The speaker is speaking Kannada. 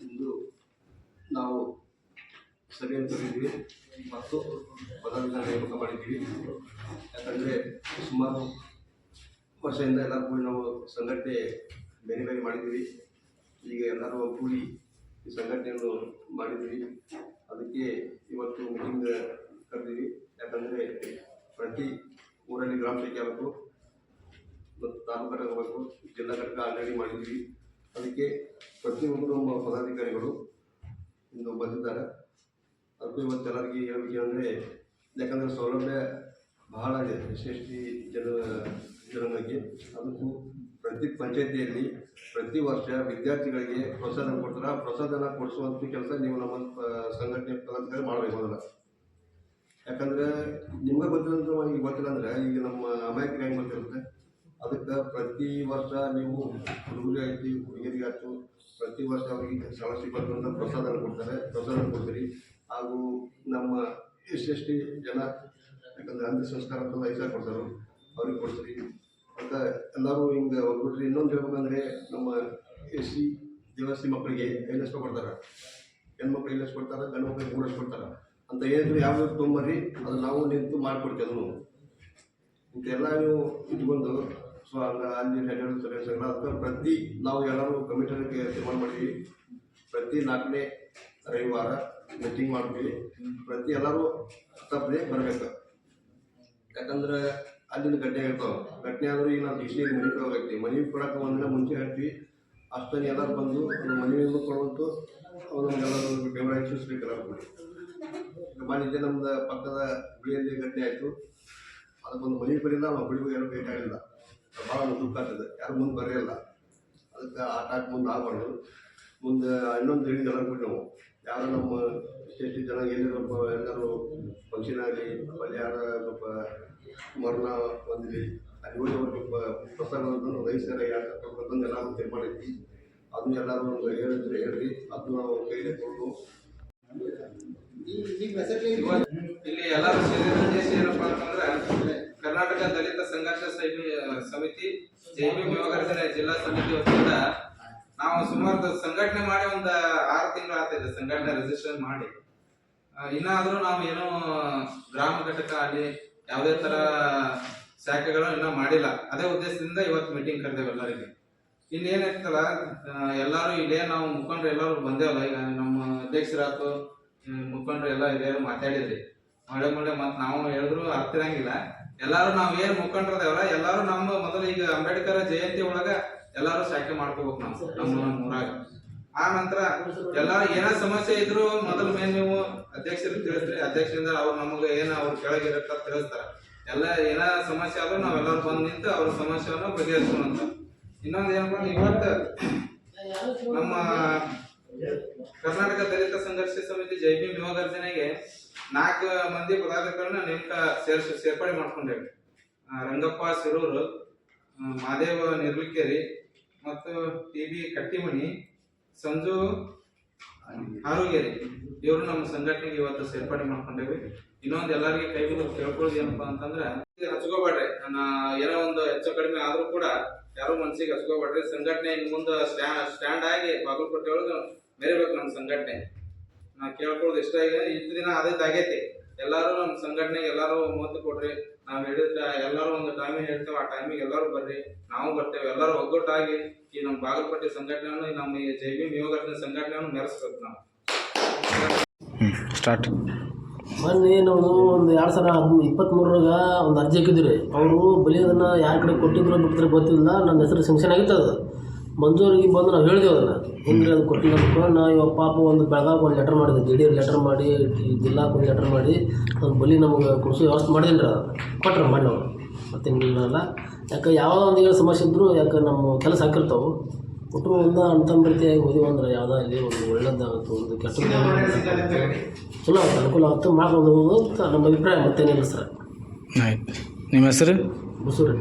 ಇಂದ ನಾವು ಸಭೆಯನ್ನು ಕರೆದಿದ್ವಿ ಮತ್ತು ಪದವಿನ ನೇಮಕ ಮಾಡಿದ್ದೀವಿ ಯಾಕಂದರೆ ಸುಮಾರು ವರ್ಷದಿಂದ ಎಲ್ಲರೂ ಕೂಡಿ ನಾವು ಸಂಘಟನೆ ಬೇರೆ ಬೇರೆ ಮಾಡಿದ್ದೀವಿ. ಈಗ ಎಲ್ಲರೂ ಕೂಡಿ ಈ ಸಂಘಟನೆಯನ್ನು ಮಾಡಿದ್ದೀವಿ ಅದಕ್ಕೆ ಇವತ್ತು ಮೀಟಿಂಗ್ ಕರೆದಿವಿ. ಯಾಕಂದರೆ ಪ್ರತಿ ಊರಲ್ಲಿ ಗ್ರಾಮ ಪಂಚಾಯತ್ ಆಗಬೇಕು, ಮತ್ತು ತಾಲೂಕು ಘಟಕ ಜಿಲ್ಲಾ ಘಟಕ ಆಲ್ರೆಡಿ ಮಾಡಿದ್ದೀವಿ ಅದಕ್ಕೆ ಪ್ರತಿಯೊಬ್ಬರು ನಮ್ಮ ಪದಾಧಿಕಾರಿಗಳು ಇಂದು ಬಂದಿದ್ದಾರೆ. ಅದಕ್ಕೂ ಇವತ್ತು ಎಲ್ಲರಿಗೆ ಹೇಳಬೇಕು ಅಂದರೆ, ಯಾಕಂದರೆ ಸೌಲಭ್ಯ ಬಹಳ ಇದೆ. ಎಸ್ ಟಿ ಜನ, ಜನಗಳಿಗೆ. ಅದಕ್ಕೂ ಪ್ರತಿ ಪಂಚಾಯತಿಯಲ್ಲಿ ಪ್ರತಿ ವರ್ಷ ವಿದ್ಯಾರ್ಥಿಗಳಿಗೆ ಪ್ರೋತ್ಸಾಹನ ಕೊಡ್ತಾರೆ. ಪ್ರಸಾದನ ಕೊಡಿಸುವಂಥ ಕೆಲಸ ನೀವು ನಮ್ಮ ಸಂಘಟನೆ ಪದಾಧಿಕಾರಿ ಮಾಡಬೇಕು ಅದನ್ನು ಯಾಕಂದ್ರೆ ನಿಮ್ಗೆ ಗೊತ್ತಿರೋದು ಈಗ ಗೊತ್ತಿಲ್ಲ ಅಂದ್ರೆ ಈಗ ನಮ್ಮ ಅಮೇರಿಕ ಹೆಂಗೆ ಗೊತ್ತಿರುತ್ತೆ? ಅದಕ್ಕೆ ಪ್ರತಿ ವರ್ಷ ನೀವು ಹುಡುಗರಿಗೆ ಆಯ್ತು ಹುಡುಗಿಯರಿಗೆ ಆಯ್ತು, ಪ್ರತಿ ವರ್ಷ ಅವರಿಗೆ ಸ್ಕಾಲರ್ಶಿಪ್ ಅಂತ ಪ್ರೋತ್ಸಾಹನ ಕೊಡ್ತಾರೆ. ಪ್ರೋತ್ಸಾಹನ ಕೊಡ್ತೀರಿ. ಹಾಗೂ ನಮ್ಮ ಎಸ್ ಜನ, ಯಾಕಂದ್ರೆ ಅಂತ್ಯ ಸಂಸ್ಕಾರ ಅಂತ ಐದು ಕೊಡ್ತಾರೆ, ಅವ್ರಿಗೆ ಕೊಡ್ತೀರಿ. ಅಂತ ಎಲ್ಲರೂ ಹಿಂಗೆ ಹೋಗ್ಬಿಟ್ರಿ ಇನ್ನೊಂದು ಹೇಳ್ಬೇಕಂದ್ರೆ ನಮ್ಮ ಎಸ್ ಸಿ ದೇವಸ್ಥಿ ಮಕ್ಕಳಿಗೆ ಲಕ್ಷ ಕೊಡ್ತಾರೆ. ಹೆಣ್ಮಕ್ಳು ಲಕ್ಷ ಕೊಡ್ತಾರೆ ಗಂಡು ಮಕ್ಕಳಿಗೆ ಮೂರಷ್ಟು ಕೊಡ್ತಾರೆ. ಅಂತ ಏನಿದ್ರು ಯಾವ ತೊಗೊಂಬರ್ರಿ ಅದು ನಾವು ನಿಂತು ಮಾಡಿಕೊಡ್ತೇವೆ ನಾವು. ಇಂತೆಲ್ಲ ನೀವು ಇಟ್ಕೊಂಡು, ಸೊ ಹಂಗ ಅಲ್ಲಿ ಸರ್ವಿಸ್ ಅದಕ್ಕೆ ಪ್ರತಿ ನಾವು ಎಲ್ಲರೂ ಕಮಿಟರಿಗೆ ತೀರ್ಮಾನ ಮಾಡಿದ್ವಿ. ಪ್ರತಿ ನಾಲ್ಕನೇ ರವಿವಾರ ಮೀಟಿಂಗ್ ಮಾಡ್ತೀವಿ. ಪ್ರತಿ ಎಲ್ಲರೂ ತಪ್ಪದೆ ಬರಬೇಕು. ಯಾಕಂದ್ರೆ ಅಲ್ಲಿಂದ ಗಡ್ಡೆ ಹೇಳ್ತಾವ. ಘಟನೆ ಆದ್ರೂ ಈಗ ನಾವು ಡಿಕ್ಷನರಿ ಮನೆ ಕೊಡೋಕೈತಿ ಮನೆ ಕೊಡಕ್ಕೆ ಒಂದಿನ ಮುಂಚೆ ಹೇಳ್ತೀವಿ ಅಷ್ಟೊಂದು ಎಲ್ಲರೂ ಬಂದು ಅವ್ರ ಮನೆಯಿಂದ ಕೊಡುವಂತು ಅವ್ರು ಎಲ್ಲರೂ ಬೆಂಬಲ ಹೆಚ್ಚಿಸ್ಬೇಕಲ್ಲ ಕೂಡಿ. ನಮ್ದು ಪಕ್ಕದ ಬಿಳಿಯಲ್ಲಿ ಘಟನೆ ಆಯಿತು. ಅದಕ್ಕೊಂದು ಮನೆ ಬರಿಲ್ಲ ನಾವು ಗುಡಿಗೂ ಯಾರು ಆಗಿಲ್ಲ. ಭಾಳ ದುಃಖ ಆಗ್ತದೆ. ಯಾರು ಮುಂದೆ ಬರೆಯಲ್ಲ ಅದಕ್ಕೆ ಆಟ ಮುಂದೆ ಆಗಬಾರ್ದು. ಮುಂದೆ ಇನ್ನೊಂದು ಹೇಳಿದ ಎಲ್ಲರೂ ಕೂಡ ನಾವು. ಯಾರು ನಮ್ಮ ಎಷ್ಟು ಜನ ಏನಿರಪ್ಪ ಎಲ್ಲರೂ ಫಂಕ್ಷನ್ ಆಗಲಿ ಅಲ್ಲಿ ಯಾರ ಸ್ವಲ್ಪ ಮರಣ ಹೊಂದಲಿ ಅಲ್ಲಿ ಹೋಗಿ ಅವ್ರಿಗೆ ಪ್ರಸಾದ ವಯಸ್ಸರ ಯಾರು ಬಂದು ಎಲ್ಲರೂ ತೀರ್ಮಾನ ಐತಿ ಅದನ್ನ ಎಲ್ಲರೂ ಒಂದು ಹೇಳಿದ್ರೆ ಹೇಳ್ರಿ ಅದನ್ನ ನಾವು ಕೈಲಿ ಕೊಟ್ಟು. ಇಲ್ಲಿ ಎಲ್ಲರೂ ಸೇರಿದಂತೆ ಏನಪ್ಪ ಅಂತಂದ್ರೆ ಕರ್ನಾಟಕ ದಲಿತ ಸಂಘರ್ಷ ಸಮಿತಿ ಜೈವಿ ವ್ಯವಹಾರ ಜಿಲ್ಲಾ ಸಮಿತಿ ವತಿಯಿಂದ ನಾವು ಸುಮಾರು ಸಂಘಟನೆ ಮಾಡಿ ಒಂದು ಆರು ತಿಂಗಳು ಆಗ್ತಿದೆ ಸಂಘಟನೆ ರಿಜಿಸ್ಟರ್ ಮಾಡಿ. ಇನ್ನಾದ್ರೂ ನಾವು ಏನು ಗ್ರಾಮ ಘಟಕ ಅಲ್ಲಿ ಯಾವುದೇ ತರ ಶಾಖೆಗಳು ಇನ್ನೂ ಮಾಡಿಲ್ಲ. ಅದೇ ಉದ್ದೇಶದಿಂದ ಇವತ್ತು ಮೀಟಿಂಗ್ ಕರೆದೇವೆ ಎಲ್ಲರಿಗೆ. ಇನ್ನೇನಾಗ್ತಲ್ಲ ಎಲ್ಲಾರು ಇಲ್ಲೇ ನಾವು ಮುಖಂಡ್ರು ಎಲ್ಲರೂ ಬಂದೇವಲ್ಲ, ಈಗ ನಮ್ಮ ಅಧ್ಯಕ್ಷರಾತು ಮುಖಂಡ್ರು ಎಲ್ಲ ಹಿರಿಯರು ಮಾತಾಡಿದ್ರಿ. ಮಳೆ ಮಳೆ ಮತ್ ನಾವು ಹೇಳಿದ್ರು ಅರ್ಥ ಇರಂಗಿಲ್ಲ. ಎಲ್ಲಾರು ನಾವ್ ಏನ್ ಮುಖಂಡ್ರದೇವಲ್ಲ, ಎಲ್ಲಾರು ನಮ್ಮ ಮೊದಲು ಈಗ ಅಂಬೇಡ್ಕರ್ ಜಯಂತಿ ಒಳಗ ಎಲ್ಲಾರು ಶಾಖೆ ಮಾಡ್ಕೋಬೇಕು ನಾವು ನಮ್ಮ ಊರಾಗ ಆ ನಂತರ ಎಲ್ಲ ಏನ ಸಮಸ್ಯೆ ಇದ್ರು ಮೊದಲು ಮೇನ್ ನೀವು ಅಧ್ಯಕ್ಷರಿಗೆ ತಿಳಿಸ್ರಿ. ಅಧ್ಯಕ್ಷರಿಂದ ಅವ್ರು ನಮಗೆ ಏನ ಅವ್ರ ಕೆಳಗಿರತ್ತ ತಿಳಿಸ್ತಾರ. ಎಲ್ಲ ಏನ ಸಮಸ್ಯೆ ಆದ್ರೂ ನಾವೆಲ್ಲರೂ ಬಂದ್ ನಿಂತು ಅವ್ರ ಸಮಸ್ಯೆಯನ್ನು ಬಗೆಹರಿಸೋಣ ಇನ್ನೊಂದ್ ಏನಪ್ಪ ಇವತ್ತು ನಮ್ಮ ಕರ್ನಾಟಕ ದಲಿತ ಸಂಘರ್ಷ ಸಮಿತಿ ಜೈ ಭೀಮ್ ಯುವ ನಾಲ್ಕು ಮಂದಿ ಪದಾಧಿಕಾರಿಗಳನ್ನ ನೇಮಕ ಸೇರ್ಸಿ ಸೇರ್ಪಡೆ ಮಾಡ್ಕೊಂಡೇವೆ ರಂಗಪ್ಪ, ಸಿರೂರು ಆ, ಮಾದೇವ ನಿರ್ಲಿಕೇರಿ ಮತ್ತು ಟಿ ಬಿ ಕಟ್ಟಿಮಣಿ ಸಂಜು ಆರೋಗ್ಯರಿ ಇವರು ನಮ್ಮ ಸಂಘಟನೆಗೆ ಇವತ್ತು ಸೇರ್ಪಡೆ ಮಾಡ್ಕೊಂಡೇವಿ. ಇನ್ನೊಂದು ಎಲ್ಲರಿಗೆ ಕೈ ಮುಗಿದು ಏನಪ್ಪಾ ಅಂತಂದ್ರೆ ಹಚ್ಕೋಬೇಡ್ರಿ. ನನ್ನ ಏನೋ ಒಂದು ಹೆಚ್ಚು ಕಡಿಮೆ ಆದ್ರೂ ಕೂಡ ಯಾರು ಮನ್ಸಿಗೆ ಹಚ್ಕೋಬೇಡ್ರಿ. ಸಂಘಟನೆ ಮುಂದೆ ಸ್ಟ್ಯಾಂಡ್ ಆಗಿ ಬಾಗಲಕೋಟೆ ಒಳಗೆ ಮೆರಿಬೇಕು ನಮ್ಮ ಸಂಘಟನೆ. ನಾ ಕೇಳ್ಕೊಳ್ಳೋದು ಇಷ್ಟ ಆಗಿದೆ ಇಷ್ಟು ದಿನ ಅದೇ ಆಗೈತಿ ಎಲ್ಲಾರು ನಮ್ಮ ಸಂಘಟನೆಗೆ ಎಲ್ಲರೂ ಒತ್ತು ಕೊಡ್ರಿ ನಾವ್ ಹೇಳಿದ್ರ ಎಲ್ಲಾರು ಒಂದು ಟೈಮಿಗೆ ಎಲ್ಲರೂ ಬರ್ರಿ ನಾವು ಬರ್ತೇವೆ ಎಲ್ಲರೂ ಒಗ್ಗಟ್ಟಾಗಿ ಈ ನಮ್ಮ ಬಾಗಲಕೋಟೆ ಸಂಘಟನೆಯನ್ನು ನಮ್ಮ ಈ ಜೈ ಭೀಮ್ ಸಂಘಟನೆಯನ್ನು ಮೆರೆಸ್ಬೇಕು ನಾವು. ಸ್ಟಾರ್ಟ್ ಮೊನ್ನೆ ನಾವು ಒಂದು ಎರಡು ಸಾವಿರ ಹದಿಮೂರು ಇಪ್ಪತ್ತ್ಮೂರರಾಗ ಒಂದು ಅರ್ಜಿ ಹಾಕಿದ್ವಿ ರೀ ಅವರು ಬಲಿಯೋದನ್ನು ಯಾರ ಕಡೆ ಕೊಟ್ಟಿದ್ರು ಬಿಟ್ಟಿದ್ರೆ ಗೊತ್ತಿಲ್ಲ ನನ್ನ ಹೆಸರು ಸೆಂಕ್ಷನ್ ಆಗಿತ್ತು ಅದು. ಮಂಜೂರಿಗೆ ಬಂದು ನಾವು ಹೇಳಿದೆವು ಅದನ್ನು. ಹಿಂಗೆ ಅದು ಕೊಟ್ಟಿಲ್ಲ ಅಂದ್ಕೊಂಡು ನಾ ಇವಾಗ ಪಾಪ ಒಂದು ಬೆಳಗಾವಿ ಒಂದು ಲೆಟರ್ ಮಾಡಿದೆ ಡಿ ಡಿ ಲೆಟರ್ ಮಾಡಿ ಜಿಲ್ಲಾಕ್ಕೆ ಒಂದು ಲೆಟರ್ ಮಾಡಿ ಅದು ಬಲಿ ನಮಗೆ ಕೃಷಿ ವ್ಯವಸ್ಥೆ ಮಾಡಿದ್ದೀನಿ ರೀ ಕೊಟ್ಟರು ಕೊಟ್ರೆ ಮಾಡಿ ನಾವು ಮತ್ತೇನಿಲ್ಲ ಯಾಕೆ ಯಾವುದೋ ಒಂದು ಸಮಸ್ಯೆ ಇದ್ದರೂ ಯಾಕೆ ನಮ್ಮ ಕೆಲಸ ಹಾಕಿರ್ತಾವೆ. ಕುಟುಂಬದಿಂದ ಒಂದು ಅಂತಂದ ರೀತಿಯಾಗಿ ಓದಿ ಅಂದ್ರೆ ಯಾವುದೋ ಅಲ್ಲಿ ಒಂದು ಒಳ್ಳೆಯದಾಗುತ್ತೆ ಒಂದು ಕೆಟ್ಟದ್ದು ಚಲೋ ಆಗುತ್ತೆ ಅನುಕೂಲ ಆಗುತ್ತೆ ಮಾಡ್ಕೊಂಡು ಹೋಗೋದು ಅಂತ ನಮ್ಮ ಅಭಿಪ್ರಾಯ ಮತ್ತೇನಿಲ್ಲ ಸರ್. ಆಯ್ತು. ನಿಮ್ಮ ಹೆಸರು? ಬಸೂರಿ